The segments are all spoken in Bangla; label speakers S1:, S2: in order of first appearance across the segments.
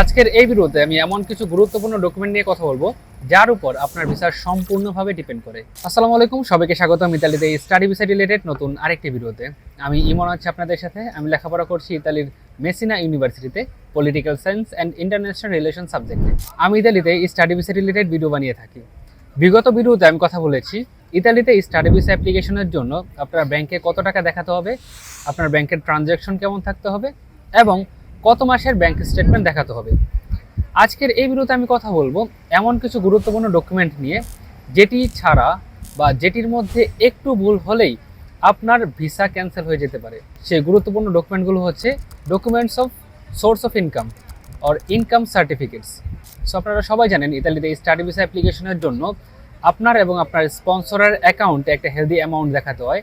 S1: আজকের এই ভিডিওতে আমি এমন কিছু গুরুত্বপূর্ণ ডকুমেন্ট নিয়ে কথা বলব, যার উপর আপনার ভিসা সম্পূর্ণভাবে ডিপেন্ড করে। আসসালামু আলাইকুম, সবাইকে স্বাগতম ইতালিতে স্টাডি ভিসা রিলেটেড নতুন আরেকটি ভিডিওতে। আমি ইমন আছি আপনাদের সাথে, আমি লেখাপড়া করছি ইতালির মেসিনা ইউনিভার্সিটিতে political science and international relation সাবজেক্টে আমি ইতালিতে স্টাডি ভিসা রিলেটেড ভিডিও বানিয়ে থাকি। বিগত ভিডিওতে আমি কথা বলেছি, ইতালিতে স্টাডি ভিসা অ্যাপ্লিকেশনের জন্য আপনার ব্যাংকে কত টাকা দেখাতে হবে, আপনার ব্যাংকের ট্রানজ্যাকশন কেমন থাকতে হবে, এবং কত মাসের ব্যাংক স্টেটমেন্ট দেখাতে হবে। আজকের এই ভিডিওতে আমি কথা বলব এমন কিছু গুরুত্বপূর্ণ ডকুমেন্ট নিয়ে, যেটি ছাড়া বা যেটির মধ্যে একটু ভুল হলেই আপনার ভিসা ক্যান্সেল হয়ে যেতে পারে। সেই গুরুত্বপূর্ণ ডকুমেন্টগুলো হচ্ছে documents of source of income or income certificates so আপনারা সবাই জানেন ইতালিতে স্টাডি ভিসা অ্যাপ্লিকেশনের জন্য আপনার এবং আপনার স্পন্সরের অ্যাকাউন্টে একটা হেলদি অ্যামাউন্ট দেখাতে হয়।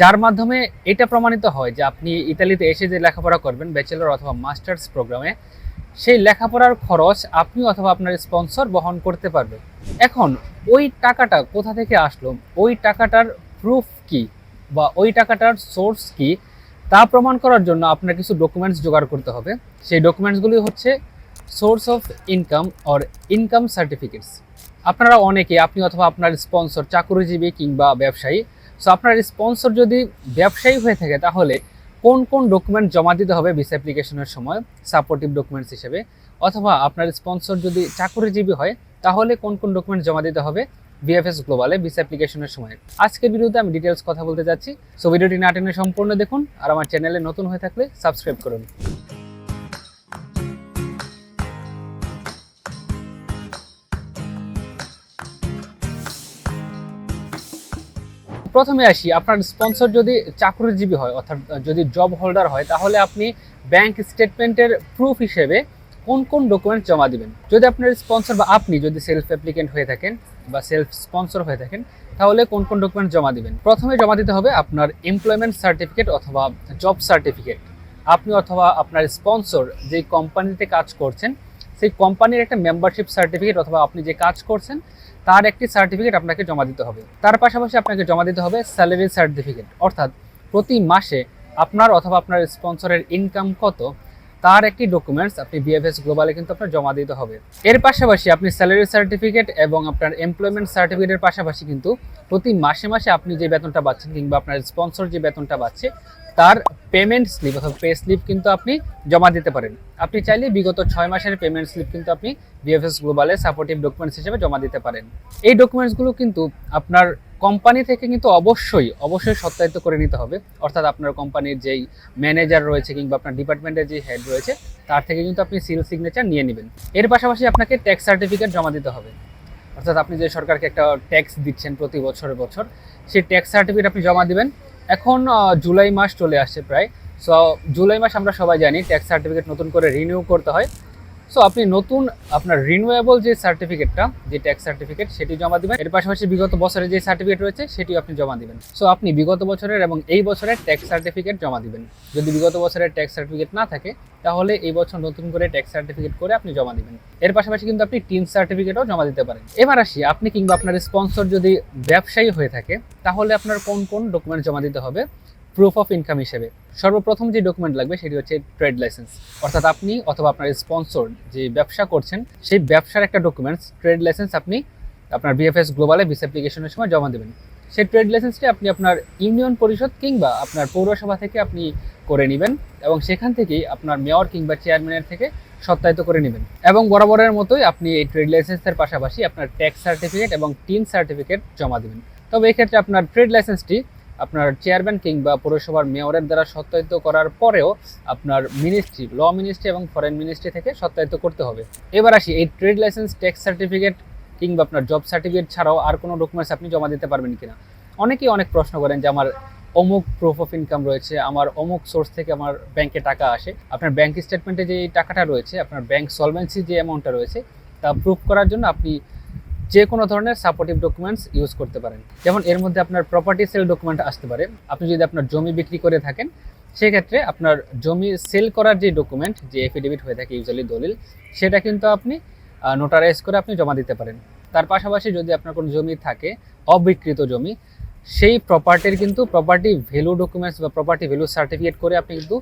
S1: যার মাধ্যমে এটা প্রমাণিত হয় যে আপনি ইতালিতে এসে যে লেখাপড়া করবেন ব্যাচেলর অথবা মাস্টার্স প্রোগ্রামে সেই লেখাপড়ার খরচ আপনি অথবা আপনার স্পন্সর বহন করতে পারবে। এখন, ওই টাকাটা কোথা থেকে আসলো? ওই টাকাটার প্রুফ কি বা ওই টাকাটার সোর্স কি, তা প্রমাণ করার জন্য আপনার কিছু ডকুমেন্টস জোগাড় করতে হবে। সেই ডকুমেন্টসগুলি হচ্ছে source of income or income certificates আপনারা অনেকে, আপনি অথবা আপনার স্পন্সর চাকুরিজীবী কিংবা ব্যবসায়ী সো আপনার স্পন্সর যদি ব্যবসায়ী হয়ে থাকে, তাহলে কোন কোন ডকুমেন্ট জমা দিতে হবে ভিসা অ্যাপ্লিকেশনের সময় সাপোর্টিভ ডকুমেন্টস হিসেবে? অথবা আপনার স্পন্সর যদি চাকুরিজীবী হয়, তাহলে কোন কোন ডকুমেন্ট জমা দিতে হবে বিএফএস গ্লোবালে ভিসা অ্যাপ্লিকেশনের সময়? আজকের ভিডিওতে আমি ডিটেলস কথা বলতে যাচ্ছি। সো ভিডিওটি না টেনে সম্পূর্ণ দেখুন, আর আমার চ্যানেলে নতুন হয়ে থাকলে সাবস্ক্রাইব করুন। প্রথমে আসি, আপনার স্পন্সর যদি চাকরিজীবী হয়, অর্থাৎ যদি জব হোল্ডার হয়, তাহলে আপনি ব্যাংক স্টেটমেন্টের প্রুফ হিসেবে কোন কোন ডকুমেন্ট জমা দিবেন? যদি আপনার স্পন্সর বা আপনি যদি সেলফ অ্যাপ্লিকেন্ট হয়ে থাকেন বা সেলফ স্পন্সর হয়ে থাকেন, তাহলে কোন কোন ডকুমেন্ট জমা দিবেন? প্রথমে জমা দিতে হবে আপনার এমপ্লয়মেন্ট সার্টিফিকেট অথবা জব সার্টিফিকেট আপনি অথবা আপনার স্পন্সর যে কোম্পানিতে কাজ করছেন, সেই কোম্পানির একটা মেম্বারশিপ সার্টিফিকেট অথবা আপনি যে কাজ করছেন তার একটি সার্টিফিকেট আপনাকে জমা দিতে হবে। তার পাশাপাশি আপনাকে জমা দিতে হবে স্যালারি সার্টিফিকেট অর্থাৎ প্রতি মাসে আপনার অথবা আপনার স্পন্সরের ইনকাম কত, তার একটি ডকুমেন্টস আপনি বিএফএস গ্লোবালে কিন্তু আপনার জমা দিতে হবে। এর পাশাপাশি আপনি স্যালারি সার্টিফিকেট এবং আপনার এমপ্লয়মেন্ট সার্টিফিকেটের পাশাপাশি কিন্তু প্রতি মাসে মাসে আপনি যে বেতনটা পাচ্ছেন কিংবা আপনার স্পন্সর যে বেতনটা পাচ্ছে তার পেমেন্ট স্লিপ অথবা পে স্লিপ কিন্তু আপনি জমা দিতে পারেন। আপনি চাইলে বিগত ছয় মাসের পেমেন্ট স্লিপ কিন্তু আপনি বিএফএস গ্লোবালে সাপোর্টিভ ডকুমেন্টস হিসেবে জমা দিতে পারেন। এই ডকুমেন্টসগুলো কিন্তু আপনার কোম্পানি থেকে কিন্তু অবশ্যই অবশ্যই সত্যায়িত করে নিতে হবে। অর্থাৎ আপনার কোম্পানির যেই ম্যানেজার রয়েছে কিংবা আপনার ডিপার্টমেন্টের যে হেড রয়েছে, তার থেকে কিন্তু আপনি সিল সিগনেচার নিয়ে নেবেন। এর পাশাপাশি আপনাকে ট্যাক্স সার্টিফিকেট জমা দিতে হবে। অর্থাৎ আপনি যে সরকারকে একটা ট্যাক্স দিচ্ছেন প্রতি বছরের বছর, সেই ট্যাক্স সার্টিফিকেট আপনি জমা দিবেন। এখন জুলাই মাস চলে আসছে প্রায়। সো জুলাই মাস আমরা সবাই জানি ট্যাক্স সার্টিফিকেট নতুন করে রিনিউ করতে হয়। সো আপনি নতুন আপনার রিনিউয়েবল যে সার্টিফিকেটটা যে ট্যাক্স সার্টিফিকেট সেটি জমা দিবেন। এর পাশাপাশি বিগত বছরের যে সার্টিফিকেট রয়েছে, সেটিও আপনি জমা দিবেন। সো আপনি বিগত বছরের এবং এই বছরের ট্যাক্স সার্টিফিকেট জমা দিবেন। যদি বিগত বছরের ট্যাক্স সার্টিফিকেট না থাকে, তাহলে এই বছর নতুন করে ট্যাক্স সার্টিফিকেট করে আপনি জমা দিবেন। এর পাশাপাশি কিন্তু আপনি টিন সার্টিফিকেটও জমা দিতে পারেন। এবার আসি, আপনি কিংবা আপনার স্পন্সর যদি ব্যবসায়ী হয়ে থাকে, তাহলে আপনার কোন কোন ডকুমেন্ট জমা দিতে হবে? প্রুফ অফ ইনকাম হিসেবে। সর্বপ্রথম যে ডকুমেন্ট লাগবে সেটি হচ্ছে ট্রেড লাইসেন্স অর্থাৎ আপনি অথবা আপনার স্পন্সর যে ব্যবসা করছেন, সেই ব্যবসার একটা ডকুমেন্টস ট্রেড লাইসেন্স আপনি আপনার বিএফএস গ্লোবালে ভিস অ্যাপ্লিকেশনের সময় জমা দেবেন। সেই ট্রেড লাইসেন্সটি আপনি আপনার ইউনিয়ন পরিষদ কিংবা আপনার পৌরসভা থেকে আপনি করে নেবেন এবং সেখান থেকেই আপনার মেয়র কিংবা চেয়ারম্যানের থেকে সত্যায়িত করে নেবেন। এবং বরাবরের মতোই আপনি এই ট্রেড লাইসেন্সের পাশাপাশি আপনার ট্যাক্স সার্টিফিকেট এবং টিন সার্টিফিকেট জমা দেবেন। তবে এক্ষেত্রে আপনার ট্রেড লাইসেন্সটি আপনার চেয়ারম্যান কিংবা পৌরসভার মেয়রের দ্বারা সত্যায়িত করার পরেও আপনার মিনিস্ট্রি ল মিনিস্ট্রি এবং ফরেন মিনিস্ট্রি থেকে সত্যায়িত করতে হবে। এবার আসি, এই ট্রেড লাইসেন্স ট্যাক্স সার্টিফিকেট কিংবা আপনার জব সার্টিফিকেট ছাড়াও আর কোনো ডকুমেন্টস আপনি জমা দিতে পারবেন কিনা? অনেকেই অনেক প্রশ্ন করেন যে, আমার অমুক প্রুফ অফ ইনকাম রয়েছে, আমার অমুক সোর্স থেকে আমার ব্যাংকে টাকা আসে। আপনার ব্যাংক স্টেটমেন্টে যে টাকাটা রয়েছে, আপনার ব্যাংক সলভেন্সি যে অ্যামাউন্টটা রয়েছে, তা প্রুফ করার জন্য আপনি যে কোনো ধরনের সাপোর্টিভ ডকুমেন্টস ইউজ করতে পারেন। যেমন এর মধ্যে আপনার প্রপার্টি সেল ডকুমেন্ট আসতে পারে। আপনি যদি আপনার জমি বিক্রি করে থাকেন, সেক্ষেত্রে আপনার জমি সেল করার যে ডকুমেন্ট যে এফিডেভিট হয়ে থাকে ইউজুয়ালি দলিল, সেটা কিন্তু আপনি নোটারাইজ করে আপনি জমা দিতে পারেন। তার পাশাপাশি যদি আপনার কোনো জমি থাকে, অবিকৃত জমি, সেই প্রপার্টির কিন্তু প্রপার্টি ভ্যালু ডকুমেন্টস বা প্রপার্টি ভ্যালু সার্টিফিকেট করে আপনি কিন্তু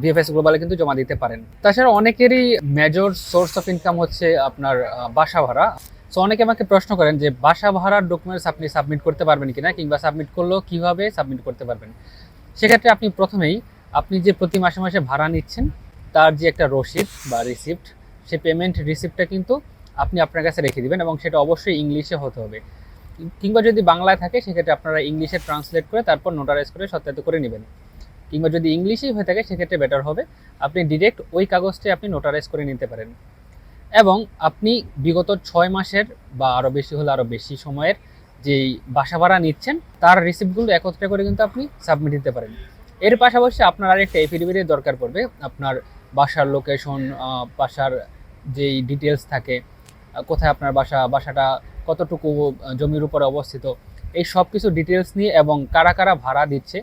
S1: বিএফএস গ্লোবালে কিন্তু জমা দিতে পারেন। তাছাড়া অনেকেরই মেজর সোর্স অফ ইনকাম হচ্ছে আপনার বাসা ভাড়া। সো অনেকে আমাকে প্রশ্ন করেন যে, বাসা ভাড়ার ডকুমেন্টস আপনি সাবমিট করতে পারবেন কিনা কিংবা সাবমিট করলেও কীভাবে সাবমিট করতে পারবেন? সেক্ষেত্রে আপনি প্রথমেই আপনি যে প্রতি মাসে মাসে ভাড়া নিচ্ছেন, তার যে একটা রসিদ বা রিসিপ্ট সে পেমেন্ট রিসিপ্টটা কিন্তু আপনি আপনার কাছে রেখে দিবেন এবং সেটা অবশ্যই ইংলিশে হতে হবে। কিংবা যদি বাংলায় থাকে, সেক্ষেত্রে আপনারা ইংলিশে ট্রান্সলেট করে তারপর নোটারাইজ করে সত্যায়িত করে নেবেন। কিংবা যদি ইংলিশেই হয়ে থাকে, সেক্ষেত্রে বেটার হবে। আপনি ডিরেক্ট ওই কাগজটি আপনি নোটারাইজ করে নিতে পারেন। এবং আপনি বিগত ছয় মাসের বা আরও বেশি হলে আরও বেশি সময়ের যেই বাসা ভাড়া নিচ্ছেন, তার রিসিপ্টগুলো একত্রে করে কিন্তু আপনি সাবমিট দিতে পারেন। এর পাশাপাশি আপনার আরেকটা এফিডেভিটের দরকার পড়বে। আপনার বাসার লোকেশন বাসার যেই ডিটেলস থাকে কোথায় আপনার বাসা, বাসাটা কতটুকু জমির উপরে অবস্থিত, এই সব কিছু ডিটেলস নিয়ে এবং কারা কারা ভাড়া দিচ্ছে,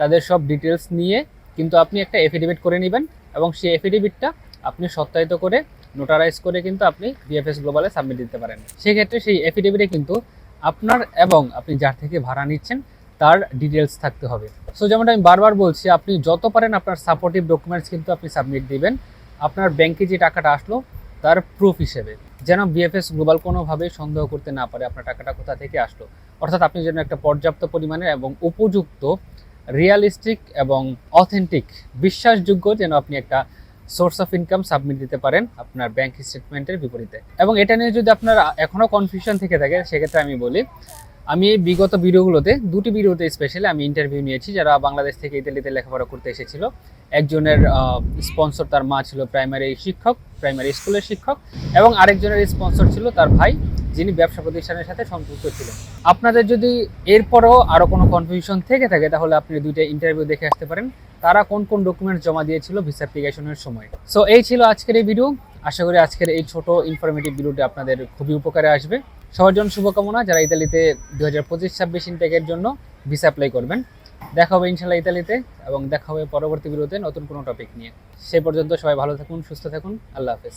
S1: তাদের সব ডিটেলস নিয়ে কিন্তু আপনি একটা এফিডেভিট করে নেবেন এবং সেই এফিডেভিটটা আপনি সত্যায়িত করে নোটারাইজ করে কিন্তু আপনি বিএফএস গ্লোবালে সাবমিট দিতে পারেন। সেক্ষেত্রে সেই এফিডেভিটে কিন্তু আপনার এবং আপনি যার থেকে ভাড়া নিচ্ছেন, তার ডিটেলস থাকতে হবে। সো যেমনটা আমি বারবার বলছি, আপনি যত পারেন আপনার সাপোর্টিভ ডকুমেন্টস কিন্তু আপনি সাবমিট দিবেন। আপনার ব্যাংকে যে টাকাটা আসলো, তার প্রুফ হিসেবে। যেন বিএফএস গ্লোবাল কোনোভাবেই সন্দেহ করতে না পারে আপনার টাকাটা কোথা থেকে আসলো। অর্থাৎ আপনি যেন একটা পর্যাপ্ত পরিমাণে এবং উপযুক্ত রিয়ালিস্টিক এবং অথেন্টিক বিশ্বাসযোগ্য যেন আপনি একটা সোর্স অফ ইনকাম সাবমিট দিতে পারেন আপনার ব্যাংক স্টেটমেন্টের বিপরীতে। এবং এটা নিয়ে যদি আপনার এখনও কনফিউশন থেকে থাকে, সেক্ষেত্রে আমি বলি, আমি এই বিগত ভিডিওগুলোতে, দুটি ভিডিওতে স্পেশালি আমি ইন্টারভিউ নিয়েছি, যারা বাংলাদেশ থেকে ইতালিতে লেখাপড়া করতে এসেছিল। একজনের স্পন্সর তার মা ছিল প্রাইমারি শিক্ষক প্রাইমারি স্কুলের শিক্ষক, এবং আরেকজনের স্পন্সর ছিল তার ভাই, যিনি ব্যবসা প্রতিষ্ঠানের সাথে সম্পৃক্ত ছিলেন। আপনাদের যদি এরপরও আরও কোনো কনফিউশন থেকে থাকে, তাহলে আপনি দুইটা ইন্টারভিউ দেখে আসতে পারেন। তারা কোন কোন ডকুমেন্ট জমা দিয়েছিল ভিসা অ্যাপ্লিকেশনের সময়। সো এই ছিল আজকের এই ভিডিও আশা করি আজকের এই ছোট ইনফরমেটিভ ভিডিওটি আপনাদের খুবই উপকারে আসবে। সবার জন্য শুভকামনা। যারা ইতালিতে দু হাজার পঁচিশ, ছাব্বিশ ইনটেকের জন্য ভিসা অ্যাপ্লাই করবেন। দেখা হবে ইনশাল্লাহ ইতালিতে এবং দেখা হবে পরবর্তী ভিডিওতে নতুন কোনো টপিক নিয়ে। সে পর্যন্ত সবাই ভালো থাকুন, সুস্থ থাকুন। আল্লাহ হাফেজ।